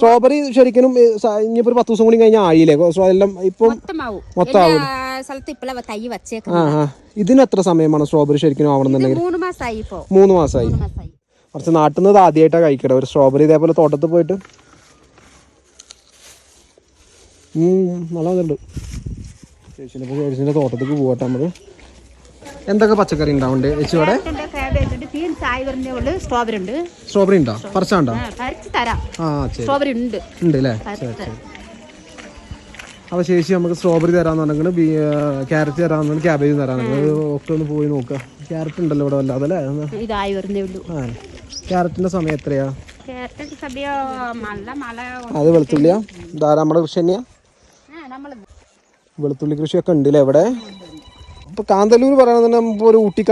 Strawberry ശരിക്കും ഇനിയിപ്പോ ഒരു പത്ത് ദിവസം കൂടി കഴിഞ്ഞാൽ ആയില്ലേ? സോ എല്ലാം ഇപ്പം മൊത്തമാവും. സ്ഥലത്തും ഇപ്പള തൈ വച്ചേക്കുന്നത്. ആ ആ ഇതിന് എത്ര സമയമാണ് സ്ട്രോബെറി ശരിക്കും ആവണമെന്നുണ്ടെങ്കിൽ? മൂന്ന് മാസമായി ഇപ്പോ. മൂന്ന് മാസമായി കുറച്ച് നാട്ടിൽ നിന്ന് ആദ്യമായിട്ടാണ് കഴിക്കട്ടെ ഒരു സ്ട്രോബെറി ഇതേപോലെ തോട്ടത്തിൽ പോയിട്ട്. നല്ലതുണ്ട് നല്ല വന്നിട്ടുണ്ട് ചേച്ചിന്റെ ചേച്ചിന്റെ തോട്ടത്തേക്ക് പോകട്ടെ നമ്മൾ എന്തൊക്കെ പച്ചക്കറി ഉണ്ടാവുന്നുണ്ട് ചേച്ചി ഇവിടെ ക്യാരറ്റുണ്ട്, കാബേജ് ഉണ്ട് ബീൻസ് ആയി വരുന്നേ ഉള്ളു സ്ട്രോബെറി ഉണ്ട്. സ്ട്രോബെറി ഉണ്ടോ? പറിച്ചാണ്ടോ? പറിച്ച് തരാം. ആ ശരി. സ്ട്രോബെറി ഉണ്ട്. ഉണ്ട് അല്ലേ അപ്പോൾ ചേച്ചി നമുക്ക് സ്ട്രോബെറി തരാന്നുണ്ടെങ്കിൽ ബി ക്യാരറ്റ് തരാന്നുണ്ടെങ്കിൽ ക്യാബേജ് തരാന്നുണ്ടെങ്കിൽ ഒക്കെ ഒന്ന് പോയി നോക്കുക ക്യാരറ്റ് ഉണ്ടല്ലോ ഇവിടെ വല്ലാതെ അല്ലേ ക്യാരറ്റിന്റെ ഇതായി വരുന്നേ ഉള്ളൂ. ആ. ക്യാരറ്റിന്റെ സമയം എത്രയാ? അത് വെളുത്തുള്ളിയാ? ധാരാ നമ്മുടെ കൃഷി തന്നെയാ? വെളുത്തുള്ളി കൃഷിയൊക്കെ ഉണ്ട് അല്ലേ ഇവിടെ? ഇപ്പൊ കാന്തല്ലൂർ പറയണത് നമുക്ക് ഒരു ഊട്ടി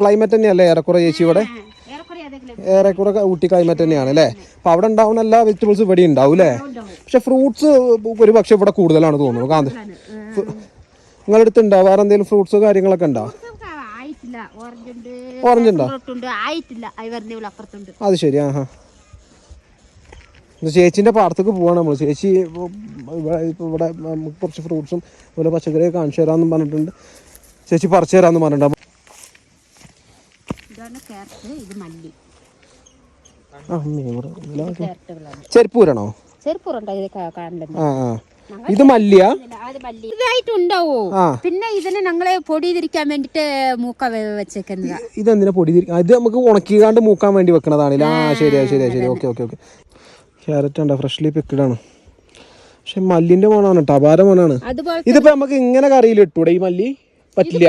ക്ലൈമറ്റ് തന്നെയല്ലേ ഏറെക്കുറെ ചേച്ചി ഇവിടെ? ഏറെക്കുറെ ഊട്ടി ക്ലൈമറ്റ് തന്നെയാണ് അല്ലേ? അപ്പൊ അവിടെ ഉണ്ടാവുന്ന എല്ലാ വെജിറ്റബിൾസും ഇവിടെ ഉണ്ടാവും അല്ലേ? പക്ഷെ ഫ്രൂട്ട്സ് ഒരു പക്ഷെ ഇവിടെ കൂടുതലാണ് തോന്നുന്നു. കാന്ത നിങ്ങളുടെ അടുത്ത് ഉണ്ടോ? വേറെ എന്തെങ്കിലും ഫ്രൂട്ട്സ് കാര്യങ്ങളൊക്കെ ഉണ്ടോ? ഓറഞ്ച് ഉണ്ട് അത് ശരി ആഹാ ഹാ ചേച്ചീന്റെ പാടത്തേക്ക് പോവാണ് നമ്മൾ ചേച്ചി ഇവിടെ കുറച്ച് ഫ്രൂട്ട്സും അതുപോലെ പച്ചക്കറിയൊക്കെ കാണിച്ചു തരാന്നും പറഞ്ഞിട്ടുണ്ട്. ചേച്ചി പറിച്ചു തരാമെന്ന് പറഞ്ഞിട്ടുണ്ട്. ചെരുപ്പൂരാണോ? ഇത് മല്ലിയാ? ഇതായിട്ടുണ്ടാവോ. പിന്നെ ഇതിന് ഞങ്ങൾ പൊടി തിരിക്കാൻ വേണ്ടിട്ട് മൂക്ക വെച്ചേക്കുന്നത്. ഇതെന്തിനാ പൊടി ഇത് നമുക്ക് ഉണക്കിക്കാണ്ട് മൂക്കാൻ വേണ്ടി വെക്കണതാണല്ലേ ആ ശരിയാ ശരിയാ ശരി ഓക്കെ ഓക്കെ ഓക്കെ. ക്യാരറ്റ് ഉണ്ടോ? ഫ്രഷ്ലി പിക്കിഡാണ് പക്ഷെ മല്ലിന്റെ മോണാണ് ടബാര മോണാണ് ഇതിപ്പോ നമുക്ക് ഇങ്ങനെ കറിയിൽ ഇട്ടൂടെ ഈ മല്ലി? പറ്റില്ല.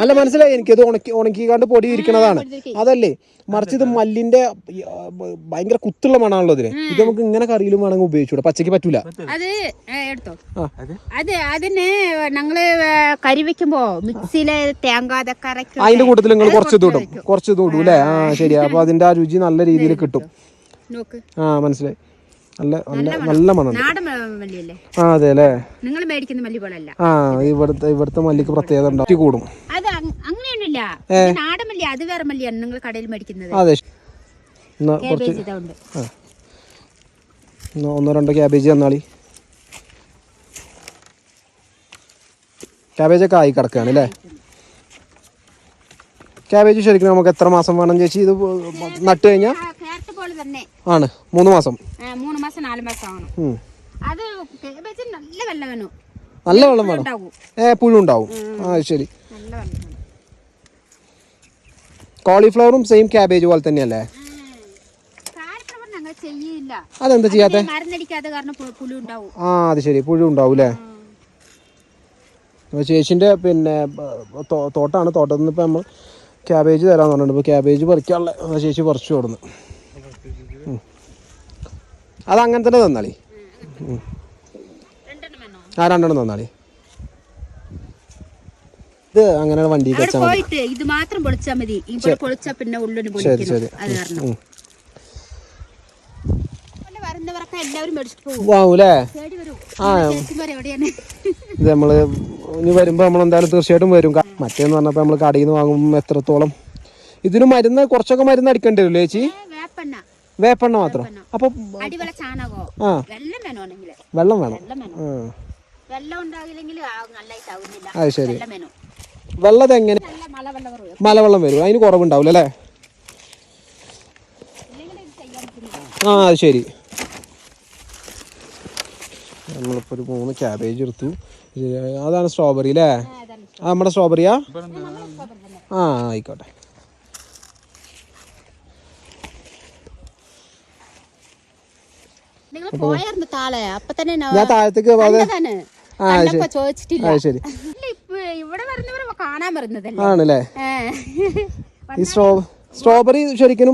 അല്ല മനസ്സിലായി. എനിക്കത് ഉണക്കി ഉണക്കിക്കാണ്ട് പൊടി ഇരിക്കണതാണ് അതല്ലേ. മറിച്ച് ഇത് മല്ലിന്റെ ഭയങ്കര കുത്തുള്ള മണാണല്ലോ ഇതിന്. ഇത് നമുക്ക് ഇങ്ങനെ കറിയിലും വേണമെങ്കിൽ ഉപയോഗിച്ചൂടെ പച്ചക്ക് പറ്റൂല. അത് എടുത്തോ. ആ. അത്? അതിന് ഞങ്ങൾ കറി വെക്കുമ്പോ മിക്സിയിൽ തേങ്ങ അതൊക്കെ അതിന്റെ കൂട്ടത്തിൽ നിങ്ങൾ കുറച്ച് തൊടും കുറച്ച് തൊടും ഇടും അല്ലേ? ആ ശരി. അപ്പൊ അതിന്റെ ആ രുചി നല്ല രീതിയിൽ കിട്ടും. നോക്ക്. ആ മനസ്സിലായി. നല്ല നല്ല നല്ല മണം. നാടൻ മ- മല്ലിയല്ലേ? ആ അതെ അല്ലേ നിങ്ങൾ മേടിക്കുന്ന മല്ലി പോലല്ല ആ ഇവിടുത്തെ ഇവിടുത്തെ മല്ലിക്ക് പ്രത്യേകത ഉണ്ടാവും കൂടും. അത് അങ്- അങ്ങനെയൊന്നുമില്ല. ഇത് നാടൻ മല്ലി അത് വേറെ മല്ലിയാണ് നിങ്ങൾ കടയിൽ മേടിക്കുന്നത്. അതെ. എന്നാ കുറച്ച് കേബേജ് ഇതുണ്ട്. ആ. എന്നാ ഒന്നോ രണ്ടോ ക്യാബേജ് തന്നാളി. ക്യാബേജ് ഒക്കെ ആയി കിടക്കുകയാണ് അല്ലേ? ക്യാബേജ് ശരിക്കും നമുക്ക് എത്ര മാസം വേണം ചേച്ചി ഇത് നട്ട് കഴിഞ്ഞാൽ തന്നെ ആണ്. മൂന്ന് മാസം. മൂന്ന് മാസം നാല് മാസം ആവണം. ഉം. അത് നല്ല വെള്ളം വേണം. നല്ല വെള്ളം വേണം. ഏ പുഴു ഉണ്ടാവും ആ ശരി. കോളിഫ്ലവറും സെയിം ക്യാബേജ് പോലെ തന്നെയല്ലേ? അതെന്താ ചെയ്യാത്തെ? ആ അത് ശരി. പുഴു ഉണ്ടാവും അല്ലേ ചേച്ചിന്റെ പിന്നെ തോട്ടാണ്. തോട്ടത്തിൽ നിന്ന് ഇപ്പം നമ്മൾ ക്യാബേജ് തരാൻ പറഞ്ഞിട്ടുണ്ട്. ഇപ്പോൾ ക്യാബേജ് പറിക്കാനുള്ള ചേച്ചി പറിച്ചു കൊടുന്ന്. അത് അങ്ങനെ തന്നെ തന്നാളി. ആ രണ്ടെണ്ണം തന്നാളി. ഇത് അങ്ങനെ വണ്ടി ഇത് മാത്രം പൊളിച്ചാൽ മതി. പൊളിച്ചാ പിന്നെ ഉള്ളിന് ശരി ശരി. വാങ്ങൂലേ ആ. ഇത് നമ്മൾ ഇനി വരുമ്പോൾ നമ്മൾ എന്തായാലും തീർച്ചയായിട്ടും വരും. മറ്റേന്ന് പറഞ്ഞപ്പോ നമ്മൾ കടയിൽ നിന്ന് വാങ്ങുമ്പോൾ എത്രത്തോളം ഇതിന് മരുന്ന് കുറച്ചൊക്കെ മരുന്ന് അടിക്കേണ്ടി വരും ചേച്ചി? വേപ്പെണ്ണ മാത്രം? അപ്പൊ അടിവെള്ള ചാണകോ ആ. വെള്ളം വേണമെങ്കിൽ വെള്ളം വേണം. ആ. വെള്ളം ഉണ്ടാകില്ലെങ്കിൽ അത് ശരി. വെള്ളം വേണം. വെള്ളം എങ്ങനെ? മലവെള്ളം വരും. അതിന് കുറവുണ്ടാവില്ല അല്ലേ? ആ അത് ശരി. നമ്മളിപ്പോൾ ഒരു മൂന്ന് ക്യാബേജ് എടുത്തു. അതാണ് സ്ട്രോബെറി അല്ലേ? ആ നമ്മുടെ സ്ട്രോബെറിയാ ആ ആയിക്കോട്ടെ. നിങ്ങൾ പോയായിരുന്നു താളെ. അപ്പൊ തന്നെ ഞാൻ താഴത്തേക്ക് ചോദിച്ചിട്ടില്ല. ശരി. ഇവിടെ വരുന്നവർ കാണാൻ വരുന്നതല്ലേ? ആണല്ലേ? ഈ സ്ട്രോ സ്ട്രോബെറി ശരിക്കും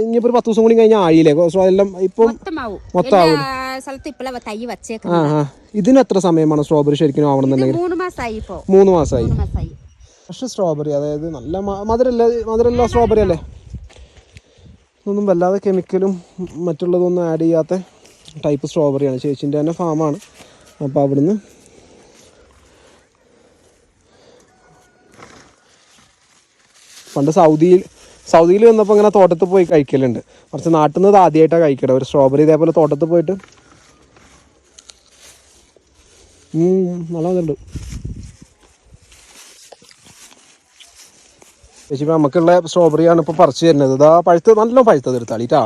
ഇനിയിപ്പോ ഒരു പത്ത് ദിവസം കൂടി കഴിഞ്ഞാൽ ആയില്ലേ? എല്ലാം ഇപ്പം മൊത്തമാവും. മൊത്തമാവും. എല്ലാ സ്ഥലത്ത് ഇപ്പള തൈ ആ വച്ചേക്കുന്നത് ആ. ഇതിന് എത്ര സമയമാണ് സ്ട്രോബെറി ശരിക്കും ആവണമെന്നുണ്ടെങ്കിൽ മൂന്ന് മാസമായി പക്ഷെ സ്ട്രോബെറി അതായത് നല്ല മധുരല്ല മധുരല്ല സ്ട്രോബെറി അല്ലേ. ഒന്നും വല്ലാതെ കെമിക്കലും മറ്റുള്ളതൊന്നും ആഡ് ചെയ്യാത്ത ടൈപ്പ് സ്ട്രോബെറിയാണ് ചേച്ചിന്റെ തന്നെ ഫാമാണ് അപ്പോൾ അവിടുന്ന് പണ്ട് സൗദിയിൽ സൗദിയിൽ വന്നപ്പോൾ ഇങ്ങനെ തോട്ടത്തിൽ പോയി കഴിക്കലുണ്ട്. കുറച്ച് നാട്ടിൽ നിന്ന് ആദ്യമായിട്ടാണ് കഴിക്കട്ടെ ഒരു സ്ട്രോബെറി ഇതേപോലെ തോട്ടത്തിൽ പോയിട്ട് നല്ല ഇതുണ്ട്. ചേച്ചി നമുക്കുള്ള സ്ട്രോബെറിയാണ് ഇപ്പോൾ പറിച്ചു തരുന്നത്. ഇതാ പഴുത്ത് നല്ല പഴുത്തത് എടുത്താളിട്ടാ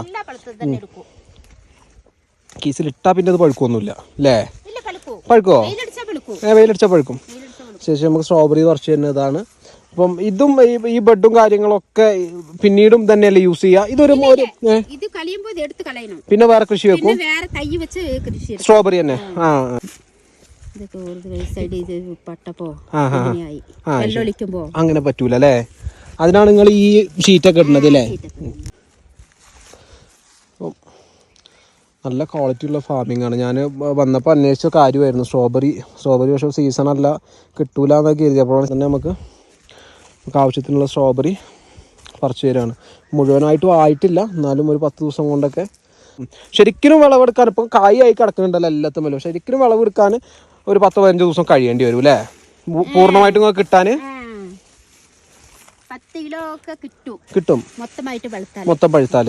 കീസിലിട്ടാ പിന്നെ അത് പഴുക്കൊന്നുമില്ല അല്ലേ പഴുക്കൂ. ഏ വെയിലടിച്ചാൽ പഴുക്കും. ശേഷം നമുക്ക് സ്ട്രോബെറി പറിച്ചു തരുന്നതാണ് അപ്പം ഇതും ഈ- ബെഡും കാര്യങ്ങളൊക്കെ പിന്നീടും തന്നെയല്ലേ യൂസ് ചെയ്യുക ഇതൊരു ഒരു ഇത് എടുത്ത് കളയണം. പിന്നെ വേറെ കൃഷി വെക്കും? വേറെ തൈ വെച്ച് കൃഷി സ്ട്രോബെറി തന്നെ. ആ. അങ്ങനെ പറ്റൂല അല്ലേ അതിനാണ് നിങ്ങൾ ഈ ഷീറ്റൊക്കെ ഇടുന്നത് അല്ലേ അപ്പം നല്ല ക്വാളിറ്റി ഉള്ള ഫാമിംഗ് ആണ്. ഞാൻ വന്നപ്പോൾ അന്വേഷിച്ച കാര്യമായിരുന്നു. സ്ട്രോബെറി സ്ട്രോബെറി പക്ഷേ സീസൺ അല്ല കിട്ടൂല എന്നൊക്കെ എഴുതിയപ്പോഴാണ് തന്നെ നമുക്ക് നമുക്ക് ആവശ്യത്തിനുള്ള സ്ട്രോബെറി പറിച്ചു തരാണ്. മുഴുവനായിട്ടും ആയിട്ടില്ല. എന്നാലും ഒരു പത്ത് ദിവസം കൊണ്ടൊക്കെ. ശരിക്കും വിളവെടുക്കാൻ ഇപ്പം കായായി കിടക്കുന്നുണ്ടല്ലോ എല്ലാത്തും വല്ലതും ശരിക്കും വിളവെടുക്കാൻ ഒരു പത്ത് പതിനഞ്ച് ദിവസം കഴിയേണ്ടി വരും അല്ലേ? പൂർണമായിട്ടും കിട്ടാൻ പത്ത് കിലോ ഒക്കെ കിട്ടും. കിട്ടും. മൊത്തമായിട്ട് മൊത്തം പഴുത്താൽ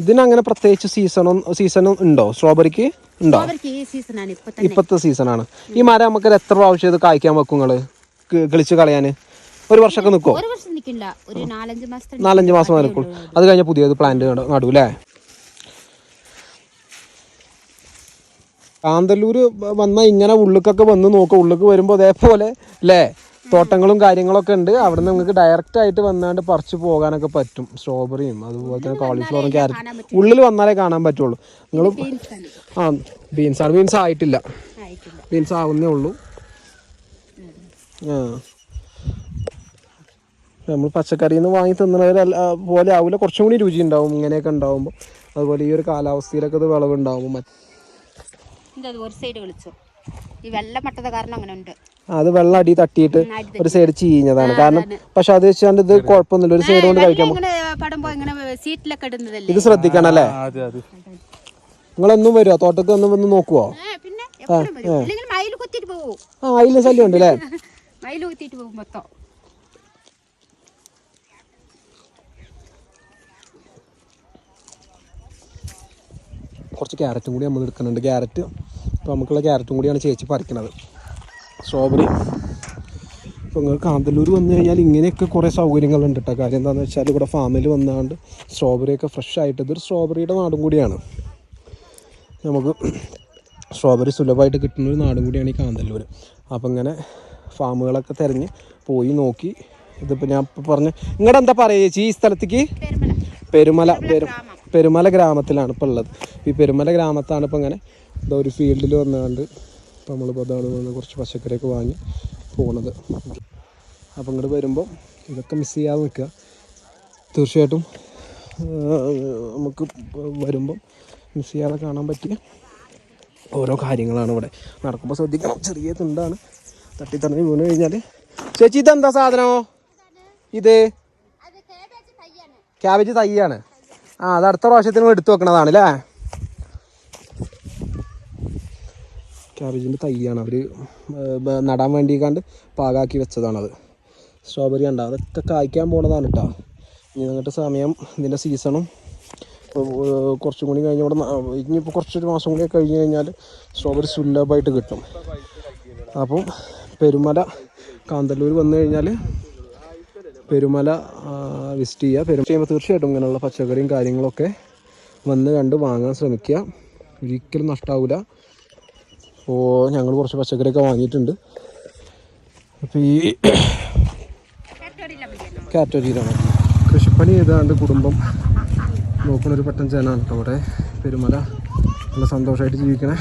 ഇതിനങ്ങനെ പ്രത്യേകിച്ച് സീസണും സീസണും ഉണ്ടോ? സ്ട്രോബെറിക്ക് ഉണ്ടോ? ഇപ്പത്തെ സീസണാണ് ഈ മരം നമുക്ക് എത്ര പ്രാവശ്യം ഇത് കായ്ക്കാൻ വെക്കും നിങ്ങൾ? കിളിച്ച് കളയാന്? ഒരു വർഷമൊക്കെ നിക്കോ നാലഞ്ച് മാസം വരെ നിൽക്കും. അത് കഴിഞ്ഞാൽ പുതിയത് പ്ലാന്റ് നടും അല്ലേ കാന്തല്ലൂര് വന്ന ഇങ്ങനെ ഉള്ളിക്കൊക്കെ വന്ന് നോക്കുക ഉള്ളിക്ക് വരുമ്പോൾ അതേപോലെ അല്ലേ തോട്ടങ്ങളും കാര്യങ്ങളൊക്കെ ഉണ്ട്. അവിടെ നിന്ന് നിങ്ങൾക്ക് ഡയറക്റ്റ് ആയിട്ട് വന്നാണ്ട് പറിച്ചു പോകാനൊക്കെ പറ്റും. സ്ട്രോബെറിയും അതുപോലെ തന്നെ കോളിഫ്ലവറും ക്യാരറ്റ് ഉള്ളിൽ വന്നാലേ കാണാൻ പറ്റുള്ളൂ. നിങ്ങൾ ആ ബീൻസ് ആണ്. ബീൻസ് ആയിട്ടില്ല. ബീൻസ് ആവുന്നേ ഉള്ളൂ. ആ. നമ്മൾ പച്ചക്കറിയിൽ നിന്ന് വാങ്ങി തിന്നണവർ പോലെ ആവില്ല കുറച്ചും കൂടി രുചി ഉണ്ടാവും. ഇങ്ങനെയൊക്കെ ഉണ്ടാവുമ്പോൾ അതുപോലെ ഈ ഒരു കാലാവസ്ഥയിലൊക്കെ ഇത് വിളവുണ്ടാവും മറ്റേ ഇത് ഒരു സൈഡ് വിളിച്ചു. ഈ വെള്ളം മട്ടത കാരണം അങ്ങനെ ഉണ്ട് അത് വെള്ളം അടി തട്ടിയിട്ട് ഒരു സൈഡ് ചീഞ്ഞതാണ്. കാരണം പക്ഷെ അത് വെച്ചാണ്ട് ഇത് കുഴപ്പമൊന്നുമില്ല. ഒരു സൈഡ് കൊണ്ട് കഴിക്കാൻ ഇത് ശ്രദ്ധിക്കണം അല്ലേ? നിങ്ങൾ ഒന്നും വരുമോ തോട്ടത്തിൽ ഒന്നും വന്ന് നോക്കുവോ? ആ അതിലും ശല്യം ഉണ്ട് അല്ലേ? കുറച്ച് ക്യാരറ്റും കൂടി നമ്മൾ എടുക്കുന്നുണ്ട്. ക്യാരറ്റ് ഇപ്പോൾ നമുക്കുള്ള ക്യാരറ്റും കൂടിയാണ് ചേച്ചി പറിക്കണത് സ്ട്രോബെറി ഇപ്പോൾ നിങ്ങൾ കാന്തല്ലൂർ വന്നു കഴിഞ്ഞാൽ ഇങ്ങനെയൊക്കെ കുറേ സൗകര്യങ്ങളുണ്ട് കേട്ടോ കാര്യം എന്താണെന്ന് വെച്ചാൽ ഇവിടെ ഫാമിൽ വന്നാണ്ട് സ്ട്രോബെറിയൊക്കെ ഫ്രഷ് ആയിട്ട് ഇതൊരു സ്ട്രോബെറിയുടെ നാടും കൂടിയാണ്. നമുക്ക് സ്ട്രോബെറി സുലഭമായിട്ട് കിട്ടുന്ന ഒരു നാടും കൂടിയാണ് ഈ കാന്തല്ലൂർ അപ്പോൾ ഇങ്ങനെ ഫാമുകളൊക്കെ തിരഞ്ഞ് പോയി നോക്കി. ഇതിപ്പോൾ ഞാൻ ഇപ്പോൾ പറഞ്ഞ് നിങ്ങളുടെ എന്താ പറയുക ചേച്ചി ഈ സ്ഥലത്തേക്ക്? പെരുമല. പെരുമല പെരു പെരുമല ഗ്രാമത്തിലാണ് ഇപ്പോൾ ഉള്ളത്. ഈ പെരുമല ഗ്രാമത്താണ് ഇപ്പോൾ ഇങ്ങനെ എന്താ ഒരു ഫീൽഡിൽ വന്നാണ്ട് ഇപ്പോൾ നമ്മൾ അതാണ് നിന്ന് കുറച്ച് പച്ചക്കറിയൊക്കെ വാങ്ങി പോണത്. അപ്പോൾ ഇങ്ങോട്ട് വരുമ്പോൾ ഇതൊക്കെ മിസ് ചെയ്യാതെ നിൽക്കുക. തീർച്ചയായിട്ടും നമുക്ക് വരുമ്പം മിസ് ചെയ്യാതെ കാണാൻ പറ്റിയ ഓരോ കാര്യങ്ങളാണ് ഇവിടെ. നടക്കുമ്പോൾ ശ്രദ്ധിക്കണം. ചെറിയ തുണ്ടാണ്. തട്ടിത്തറഞ്ഞ് വീണ് കഴിഞ്ഞാൽ ചേച്ചി ഇതെന്താ സാധനമോ? ഇത് ക്യാബേജ് തൈയാണ്. ആ അത് അടുത്ത പ്രാവശ്യത്തിന് എടുത്തു വെക്കണതാണ് അല്ലേ? ക്യാബേജിന്റെ തൈയാണ്. അവർ നടാൻ വേണ്ടി കണ്ട് പാകാക്കി വെച്ചതാണത്. സ്ട്രോബെറി ഉണ്ട് അതൊക്കെ കായ്ക്കാൻ പോണതാണ് കേട്ടോ ഇനി എന്നിട്ട് സമയം ഇതിന്റെ സീസണും കുറച്ചും കൂടി കഴിഞ്ഞ് ഇവിടെ ഇനിയിപ്പോൾ കുറച്ചൊരു മാസം കൂടി കഴിഞ്ഞ് കഴിഞ്ഞാൽ സ്ട്രോബെറി സുലഭമായിട്ട് കിട്ടും. അപ്പം പെരുമല കാന്തല്ലൂർ വന്നു കഴിഞ്ഞാൽ പെരുമല വിസിറ്റ് ചെയ്യുക പെരുമല ചെയ്യുമ്പോൾ തീർച്ചയായിട്ടും ഇങ്ങനെയുള്ള പച്ചക്കറിയും കാര്യങ്ങളൊക്കെ വന്ന് കണ്ട് വാങ്ങാൻ ശ്രമിക്കുക. ഒരിക്കലും നഷ്ടാവില്ല അപ്പോൾ ഞങ്ങൾ കുറച്ച് പച്ചക്കറിയൊക്കെ വാങ്ങിയിട്ടുണ്ട്. അപ്പോൾ ഈ കാറ്റഗറിയിലാണ് കൃഷിപ്പണി ചെയ്താണ്ട് കുടുംബം നോക്കുന്ന ഒരു പട്ടം ജനാണ് കേട്ടോ ഇവിടെ പെരുമല നല്ല സന്തോഷമായിട്ട് ജീവിക്കണേ.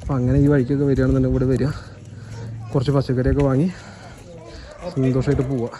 അപ്പോൾ അങ്ങനെ ഈ വഴിക്കൊക്കെ വരികയാണെന്നുണ്ടെങ്കിൽ ഇവിടെ വരിക. കുറച്ച് പച്ചക്കറിയൊക്കെ വാങ്ങി സന്തോഷമായിട്ട് പോവുക.